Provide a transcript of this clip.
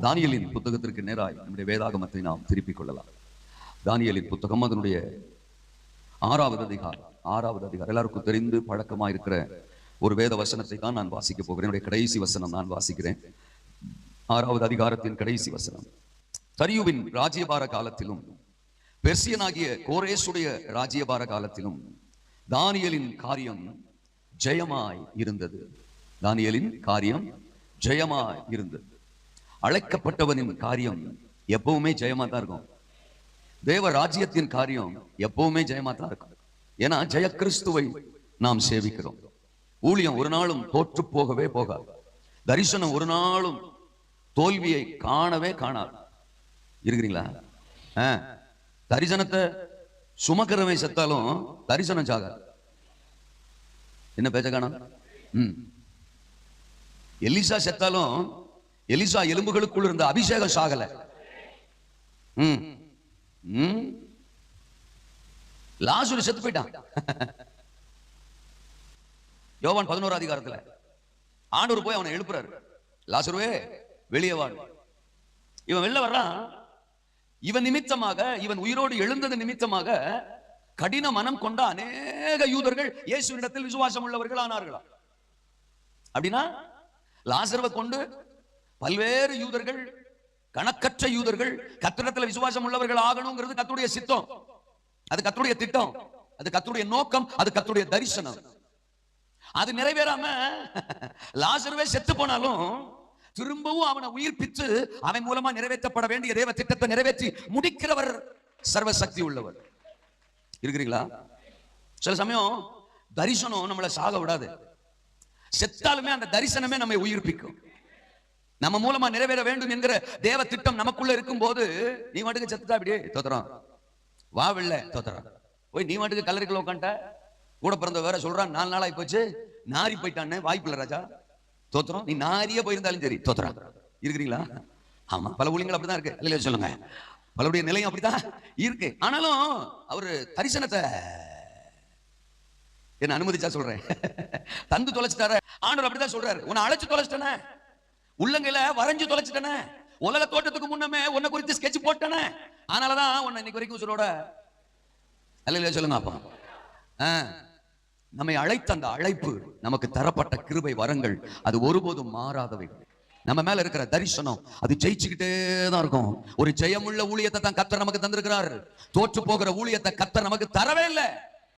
தானியலின் புத்தகத்திற்கு நேராய் நம்முடைய வேதாகமத்தை நாம் திருப்பிக் கொள்ளலாம். தானியலின் புத்தகம் அதனுடைய ஆறாவது அதிகாரம் ஆறாவது அதிகாரம். எல்லாருக்கும் தெரிந்து பழக்கமா இருக்கிற ஒரு வேத வசனத்தை தான் நான் வாசிக்க போகிறேன். என்னுடைய கடைசி வசனம் நான் வாசிக்கிறேன். ஆறாவது அதிகாரத்தின் கடைசி வசனம். சரியுவின் ராஜ்யபார காலத்திலும் பெர்சியனாகிய கோரேசுடைய ராஜ்யபார காலத்திலும் தானியலின் காரியம் ஜெயமாய் இருந்தது. தானியலின் காரியம் ஜெயமாய் இருந்தது. அழைக்கப்பட்டவனின் காரியம் எப்பவுமே ஜெயமா தான் இருக்கும். தேவ ராஜ்யத்தின் காரியம் எப்பவுமே ஜெயமா தான் இருக்கும். ஏன்னா ஜெய கிறிஸ்துவை நாம் சேவிக்கிறோம். ஊழியம் ஒரு நாளும் தோற்று போகவே போகாது. தரிசனம் ஒரு நாளும் தோல்வியை காணவே காணாது. இருக்கிறீங்களா? தரிசனத்தை சுமக்கிறவன் செத்தாலும் தரிசனம் சாகாது என்ன பேச்ச காணும்? எலிசா செத்தாலும் எலிசா எலும்புகளுக்குள் இருந்த அபிஷேகம் சாகல. ம். லாசுரு செத்து போயிட்டான். யோவான் பதினோரு அதிகாரத்துல. ஆண்டவர் போய் அவனை எழுப்புறாரு. லாசுருவே வெளியே வா. இவன் வெளில வர்றான். இவன் நிமித்தமாக இவன் உயிரோடு எழுந்தது நிமித்தமாக கடின மனம் கொண்ட அநேக யூதர்கள் இயேசுவினிடத்தில் விசுவாசம் உள்ளவர்கள் ஆனார்களா அப்படின்னா லாசர்வை கொண்டு பல்வேறு யூதர்கள் கணக்கற்ற யூதர்கள் கத்திரத்துல விசுவாசம் உள்ளவர்கள் ஆகணுங்கிறது கத்துடைய சித்தம். அது கத்துடைய திட்டம். அது கத்துடைய நோக்கம். அது கத்துடைய தரிசனம். அது நிறைவேறாம லாசருவே செத்து போனாலும் திரும்பவும் அவனை உயிர்ப்பித்து அவன் மூலமா நிறைவேற்றப்பட வேண்டிய தேவ திட்டத்தை நிறைவேற்றி முடிக்கிறவர் சர்வ சக்தி உள்ளவர். இருக்கிறீங்களா சில சமயம் தரிசனம் நம்மளை சாக விடாது செத்தாலுமே அந்த தரிசனமே நம்மை உயிர்ப்பிக்கும். நம்ம மூலமா நிறைவேற வேண்டும் என்கிற தேவ திட்டம் நமக்குள்ள இருக்கும் போது நீ மட்டுக்கு செத்துட்டா அப்படியே தோத்துறோம் வா வெள்ள தோத்துறோம் போய் நீ மட்டுக்கு கல்லறிக்குள்ள உட்காந்துட்ட கூட பிறந்த வேற சொல்றான் நாலு நாளாகி போச்சு நாரி போயிட்டானே வாய்ப்பில்லை ராஜா. தோத்துறோம். நீ நாரியே போயிருந்தாலும் சரி தோத்துறான். இருக்கிறீங்களா? ஆமா பல ஊழியங்கள் அப்படிதான் இருக்கு. இல்லையா சொல்லுங்க. பலருடைய நிலையும் அப்படிதான் இருக்கு. ஆனாலும் அவரு தரிசனத்தை என்ன அனுமதிச்சா சொல்றேன். தந்து தொலைச்சிட்டாரு. ஆண்டவர் அப்படிதான் சொல்றாரு. உன்னை அழைச்சு தொலைச்சிட்டனே. உள்ளங்கையில வரைஞ்சு தொலைச்சிட்டனே. உலக தோட்டத்துக்கு முன்னமே உன்னை குறித்து ஸ்கெட்ச் போட்டனே. அதனாலதான் உன்னை இன்னைக்கு வரைக்கும் உசுரோட அல்ல சொல்லுங்க அப்பா. நம்மை அழைத்த அந்த அழைப்பு நமக்கு தரப்பட்ட கிருபை வரங்கள். அது ஒருபோதும் மாறாதவை. நம்ம மேல இருக்கிற தரிசனம் அது ஜெயிச்சுக்கிட்டே தான் இருக்கும். ஒரு ஜெயமுள்ள ஊழியத்தை தான் கத்தர் நமக்கு தந்திருக்கிறார். தோற்று போகிற ஊழியத்தை கத்தர் நமக்கு தரவே இல்லை.